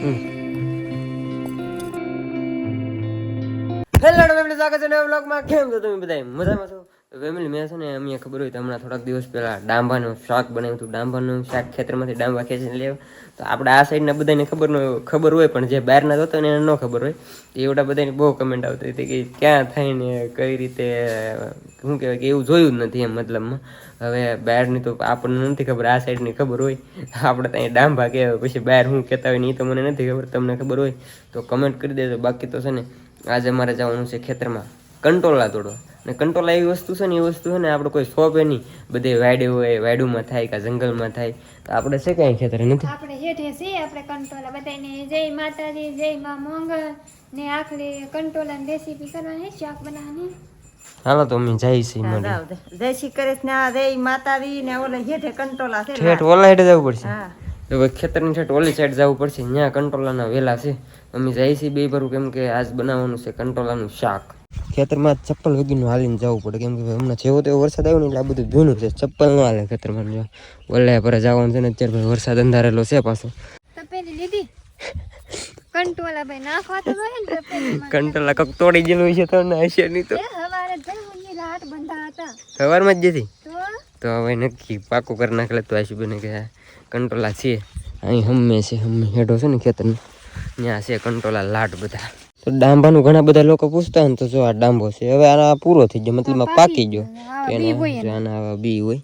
Hello family સ્વાગત છે નવા બ્લોગમાં કેમ છો તમે બધા મજામાં છો? ફેમિલી મેં છે ને અમને ખબર હોય તો હમણાં થોડાક દિવસ પહેલાં ડાંબાનું શાક બનાવ્યું હતું. ડાંબાનું શાક ખેતરમાંથી ડાંબા ખેંચીને લેવ તો આપણે આ સાઈડના બધાને ખબર ખબર હોય પણ જે બહારના જોતા ને એને ન ખબર હોય. તો એવડા બધાની બહુ કમેન્ટ આવતી હતી કે ક્યાં થાય ને કઈ રીતે, શું કહેવાય કે એવું જોયું જ નથી એમ મતલબમાં. હવે બહારની તો આપણને નથી ખબર, આ સાઈડની ખબર હોય. આપણે ત્યાં ડાંભા કે પછી બહાર શું કહેતા હોય ને એ તો મને નથી ખબર, તમને ખબર હોય. તો કમેન્ટ કરી દેજો. બાકી તો છે ને, આજે અમારે જવાનું છે ખેતરમાં. કંટોલા તોડવા. ને કંટ્રોલ એવી વસ્તુ છે ને એ વસ્તુ છે ને આપણે કોઈ શોપે નહીં. બધે વાડ્યું હોય વાડુમાં થાય કે જંગલમાં થાય તો આપણે છે કાંઈ ખેતર નથી. આપણે હેઠે છે આપણે કંટ્રોલ બધાને જય માતાજી જય મા મોંગલ ને આખરે કંટ્રોલ અને રેસીપી કરવાની શાક બનાવવાની. હાલો તો અમે જઈએ છીએ મળી જય શ્રી કૃષ્ણ જય માતાજી ને ઓલે હેઠે કંટોલા છે ઠેઠ ઓલા હેઠે જવું પડશે. હા. તો ખેતરની ઠેઠ ઓલી સાઈડ જવું પડશે ત્યાં કંટોલાના વેલા છે. અમે જઈશી છીએ બે ભરું કેમ કે આજ બનાવવાનું છે કંટોલાનું શાક. ખેતરમાં ચપ્પલ વગીનું હાલીને જવું પડે. કેમ કે હમણાં જેવો તેવો વરસાદ આવ્યો ને એટલે આ બધું જૂનું છે. ચપ્પલ ન હાલે ખેતરમાં ઓલે પર જવાનું છે ને અત્યારે ભાઈ વરસાદ અંધારેલો છે પાછો. કંટોલા કક તોડી ગયેલું છે તો ના હશે નહીં તો. સવારમાં જ જતી તો? હવે નક્કી પાકું કરી નાખેલે તો આશી બને કે કંટોલા છે. અહીં હમે છે હમે હેઠો છે ને ખેતર ત્યાં છે કંટોલા લાટ બધા. તો ડાંભાનું ઘણા બધા લોકો પૂછતા ને તો જો આ ડાંભો છે. હવે આ પૂરો થઈ ગયો મતલબ પાકી ગયો. આના આવા બી હોય.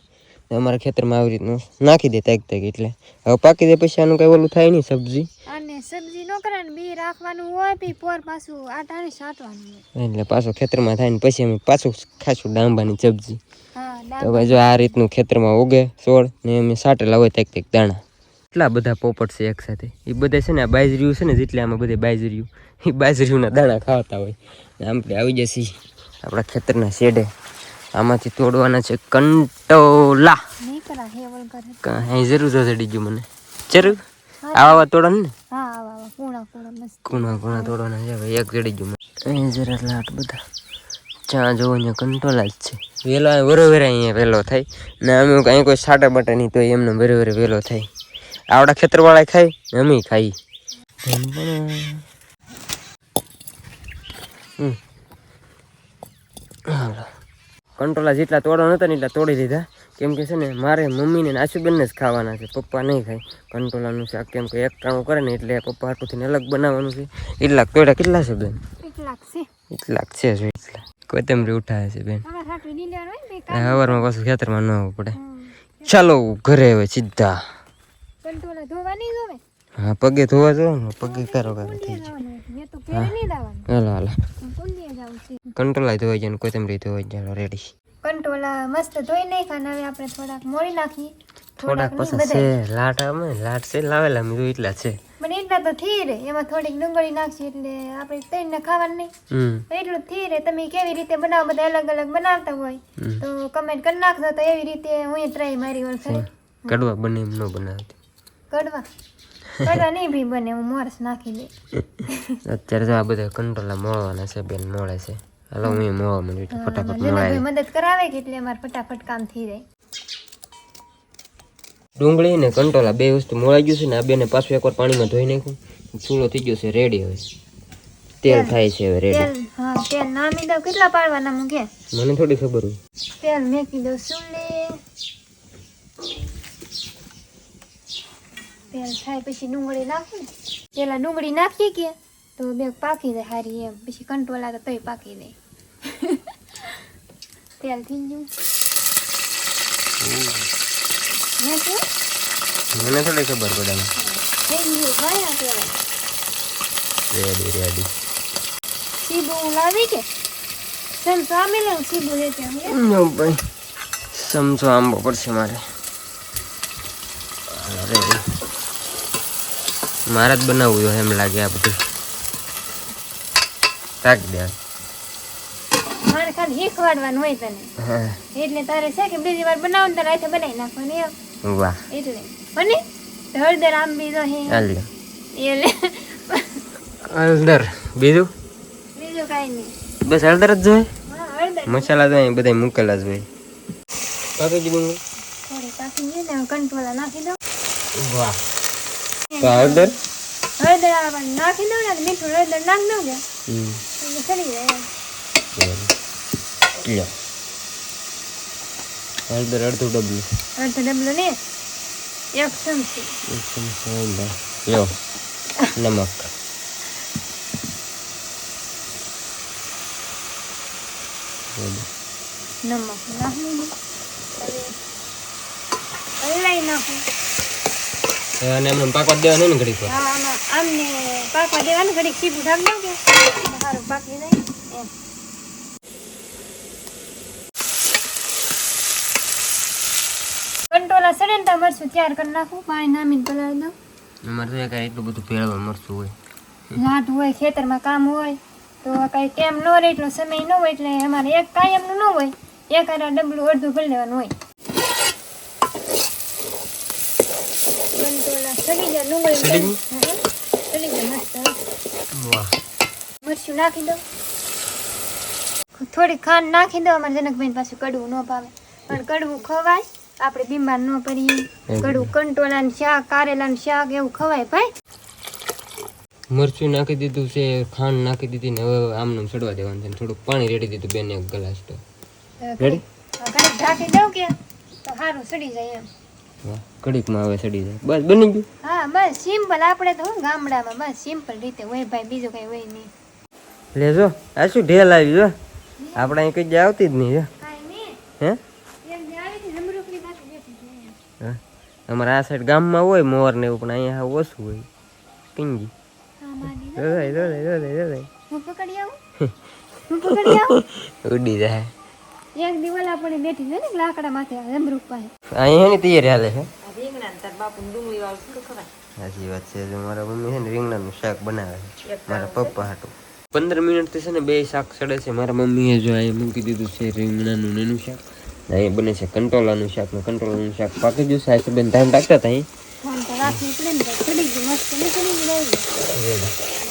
અમારા ખેતરમાં આવી રીતનું નાખી દે તાક તાક એટલે. હવે પાકી દે પછી આનું કઈ ઓલું થાય નહીં સબ્જી. અને સબ્જી નો કરે ને બી રાખવાનું હોય બી પોર પાછું આટાને સાટવાનું એટલે પાછો ખેતરમાં થાય ને પછી અમે પાછું ખાશું ડાંબાની સબ્જી. તો ભાઈ જો આ રીતનું ખેતરમાં ઉગે છોડ ને અમે સાટેલા હોય તેક તેક દાણા. એટલા બધા પોપટ છે એક સાથે? એ બધા છે ને આ બાજરીયું છે ને જેટલે આમાં બધે બાજરીયું એ બાજરીયુંના દાણા ખાતા હોય. આપણે આવી જશે આપણા ખેતરના શેડે. આમાંથી તોડવાના છે કંટોલા. કાંઈ જરૂર ચડી ગયું મને. જરૂર? આવા આવા તોડવાનું ને? કુણા કુણા તોડવાના છે. ભાઈ એક જડી ગયું મને. જરા લાટ બધા. ચા જોવો અહીંયા કંટોલા જ છે. વેલો બરોબર અહીંયા વહેલો થાય. ને અમે કાંઈ કોઈ સાટા બાટા નહીં તો એમને બરોબર વહેલો થાય. આવડા ખેતરવાળા ખાય ને અમે ખાઈ. કંટોલા જેટલા તોડવા નતા ને એટલા તોડી દીધા. કેમ કે છે ને મારે મમ્મીને આશુબેનને જ ખાવાના છે. પપ્પા નહીં ખાય. કંટોલાનું શાક કેમ કે એક કામ કરે ને એટલે પપ્પા હાટુથી અલગ બનાવવાનું છે. એટલા તોડ્યા કેટલા છે બેન? એટલાક છે. જો. એટલા કોથમરી ઉઠાવે છે બેન. સવારમાં પાછું ખેતરમાં ન આવવું પડે. ચાલો ઘરે હવે સીધા. કંટોલા ધોવા નહીં ધોવે હા પગે ધોવા જો ને પગે કરો કરો થઈ જાય. તો ઘરે નહીં જવાનું હાલો હાલો. કુંડીએ જાઉં છું. કંટોલા ધોવાઈ જાય ને કોથમરી ધોવાઈ જાય રેડી કંટોલા મસ્ત ધોઈ નાખ્યા ને હવે આપણે થોડાક મોડી નાખીએ. થોડાક પછી છે લાટ અમે લાટ છે લાવેલા મેં એટલા છે. પણ એટલા તો થઈ રે એમાં થોડીક ડુંગળી નાખશે એટલે આપણે ત્રણ ખાવાનું નહીં. એટલું થઈ રે તમે કેવી રીતે બનાવો બધા અલગ અલગ બનાવતા હોય તો કમેન્ટ કરી નાખજો તો એવી રીતે હું ટ્રાય મારી ઓર કડવા બને એમ ન બનાવતી. કડવા. કડવા નહીં ભી બને હું મોરસ નાખી દે. અત્યારે તો આ બધા કંટ્રોલા મોળવાના છે બેન મોળે છે. હાલો હું મોળવા માંડ્યું ફટાફટ મને મદદ કરાવે કે એટલે અમારે ફટાફટ કામ થઈ જાય. ડુંગળી ને કંટોલા બે વસ્તુ મોળાઈ ગયું છે ને આ બેને પાછું એકવાર પાણીમાં ધોઈ નાખ્યું ચૂલો થઈ ગયો છે રેડી હવે. તેલ થાય છે હવે રેડી હા તેલ નામી દઉં. કેટલા પાડવાના મૂકે? મને થોડી ખબર હોય. તેલ મેકી દઉં સુલે તેલ થાય પછી ડુંગળી નાખું પેલા ડુંગળી નાખીએ કે તો બે પાકી જાય હારી એમ. પછી કંટોલા તો તોય પાકી જાય તેલ થઈ ગયું? મને થોડી ખબર પડે. થઈ ગયું ભાઈ રેડી રેડી સીબુ લાવી કે? સમસો આમે લઉં સીબુ લેતે હું ભાઈ. સમજો આંબો પડશે મારે. રેડી મારે જ બનાવવું જોઈએ એમ લાગે આ બધું. તાક દે. મારે ખાલી શીખવાડવાનું હોય તને. એટલે તારે છે કે બીજી વાર બનાવું તારે હાથે બનાવી નાખવાની એમ. વાહ. એટલે. બને? હળદર આમ બીજો હે. હાલ્યો એટલે. હળદર. બીજું? બીજું કાંઈ નહીં. બસ હળદર જ જોઈએ? હળદર. મસાલા તો અહીં બધા મૂકેલા જ હોય. કાકી દીધું થોડી ને કંટોલા નાખી દો વાહ. તો હળદર હળદર નાખી દઉં ને મીઠું હળદર નાખી દઉં ને હમ ચડી જાય હળદર અડધું ડબલું અડધો ડબલો ને એક ચમચી એક ચમચી હળદર લ્યો નમક નમક નાખી દઉં હવે નાખું આને એમને પાકવા દેવાનું ને ઘડીક. આમને પાકવા દેવાનું ઘડીક સીધું ઢાક દઉં કે સારું પાકી જાય એમ. કંટોલા સડે ને ત્યાં તૈયાર કરી નાખું પાણી નામીને પલાળી દઉં. અમારે તો કાંઈ એટલું બધું ભેળવા મરચું હોય. લાટ હોય ખેતરમાં કામ હોય તો કઈ ટાઈમ ન રહે એટલો સમય ન હોય એટલે અમારે એક કાયમનું ન હોય. એક આરા ડબલું અડધું ભરી લેવાનું હોય કંટોલા સડી જાય ડુંગળી સડી સડી જાય મસ્ત વાહ મરચું નાખી દો થોડી ખાંડ નાખી દો અમારે જનકભાઈ પાસે કડવું ન ભાવે પણ કડવું ખવાય આપણે બીમાર ન પડીએ. કડવું કંટોલાનું શાક કારેલાનું શાક એવું ખવાય ભાઈ મરચું નાખી દીધું છે ખાંડ નાખી દીધી ને હવે આમનું ચડવા દેવાનું છે ને થોડુંક પાણી રેડી દીધું બેન એક ગ્લાસ તો રેડી ઢાંકી દઉં કે તો સારું સડી જાય એમ કડીકમાં હવે સડી જાય. બસ બની ગયું? હા બસ સિમ્પલ. આપણે તો ગામડામાં બસ સિમ્પલ રીતે. હોય ભાઈ બીજું કઈ હોય નહીં. લેજો આ શું ઢેલ આવી જો આપણે અહીં કઈ આવતી જ નહીં જો હે? જે. હા. અમારે આ સાઈડ ગામમાં હોય મોર ને એવું પણ અહીંયા ઓછું હોય. પિંગી. ઉડી જાય. એક દિવાલ આપણે બેઠી છે ને લાકડા માથે જમરૂખ પાસે. અહીંયા ની તૈયારી હાલે છે? સાચી વાત છે મારા મમ્મી છે ને રીંગણાનું શાક બનાવે છે. મારા પપ્પા હાટું. પંદર મિનિટથી છે ને બે શાક ચડે છે. મારા મમ્મીએ જો અહીં મૂકી દીધું છે રીંગણાનું એનું શાક. અહીંયા બને છે કંટોલાનું શાક ને કંટોલાનું શાક. પાકી ગયું છે બેન ધાન રાખતા હતા અહીં.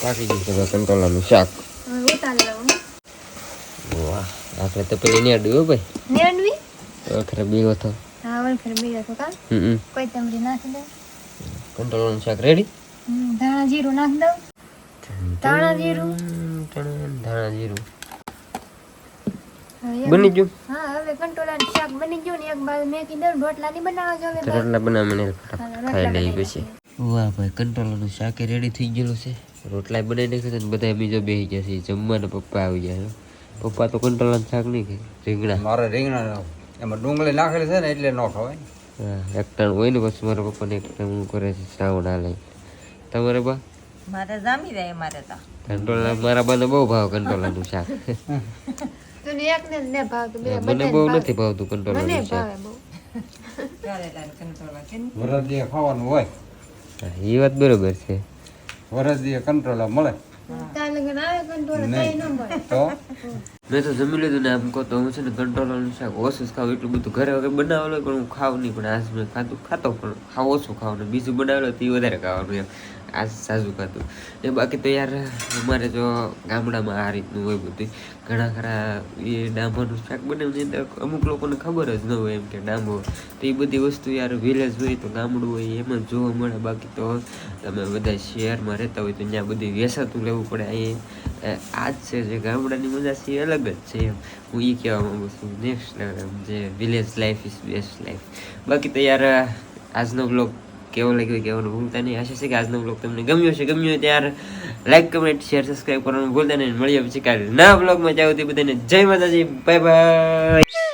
પાકી ગયું કંટોલાનું શાક હવે ઉતારી લઉં વાહ તો પેલી ને અડ્યું ભાઈ. નેણવી આખરે બે તો. હા વળખર બીજા તો કા? હમ કોઈ તમરી નાખી દઉં કંટોલાનું શાક રેડી ધાણા જીરું નાખ દઉં. ધાણા જીરું. ધાણા જીરું. બની ગયું? હા હવે કંટોલાનું શાક બની ગયું ને એક બાજુ મેકી દઉં રોટલા નહીં બનાવવા જો હવે રોટલા બનાવ મને ખાઈ લઈ પછી. વાહ ભાઈ કંટ્રોલનું શાક રેડી થઈ ગયેલું છે. રોટલા બનાવી નાખ્યું છે ને બધા બીજો બેસી ગયા છે. જમવાના પપ્પા આવી ગયા છે. પપ્પા તો કંટ્રોલનું શાક નહીં ખાય રીંગણા. મારે રીંગણા એમાં ડુંગળી નાખેલી છે ને એટલે ન ખવાય. હા એક ટાણ હોય ને પછી મારા પપ્પાને એક ટાણ હું કરે છે શ્રાવણ હાલે. તમારે બા? મારે જામી જાય મારે તો. કંટ્રોલ મારા બાને બહુ ભાવ કંટ્રોલનું શાક. મને બહુ નથી ભાવતું મને કંટ્રોલનું શાક. ભાવે બહુ. વરસ દીએ ખાવાનું હોય. એ વાત બરોબર છે. આવે કંટોલા મળે. મેં તો જમી લીધું ને આમ કહો તો હું છે ને કંટ્રોલનું શાક ઓછું ખાવું એટલું બધું ઘરે વગર બનાવેલું પણ હું ખાવ નહીં, પણ આજ મેં ખાધું, ખાતો પણ ખાવ ઓછું ખાવાનું બીજું બનાવેલું તો એ વધારે ખાવાનું એમ. આજ સાજું ખાધું. એ બાકી તો યાર, અમારે જો ગામડામાં આ રીતનું હોય બધું ઘણા ખરા એ ડાંભાનું શાક બનાવીને અંદર અમુક લોકોને ખબર જ ન હોય એમ કે ડાંભો. તો એ બધી વસ્તુ યાર વિલેજ હોય તો ગામડું હોય એમાં જોવા મળે. બાકી તો તમે બધા શહેરમાં રહેતા હોય તો ત્યાં બધી વેસાતું લેવું પડે. અહીં આ જ છે જે ગામડાની મજા છે એ અલગ જ છે એમ. હું એ કહેવા માંગુ છું નેક્સ્ટ લેવલ જે village life is best life બાકી તો યાર, આજનો બ્લોગ કેવો લાગ્યો કહેવાનું ભૂલતા નહીં. આશા છે કે આજનો બ્લોગ તમને ગમ્યો છે ગમ્યો હોય ત્યારે લાઈક કમેન્ટ શેર સબસ્ક્રાઈબ કરવાનું ભૂલતા નહીં. મળીએ પછી કાલે ના બ્લોગમાં જાવ તે બધાને જય માતાજી. Bye bye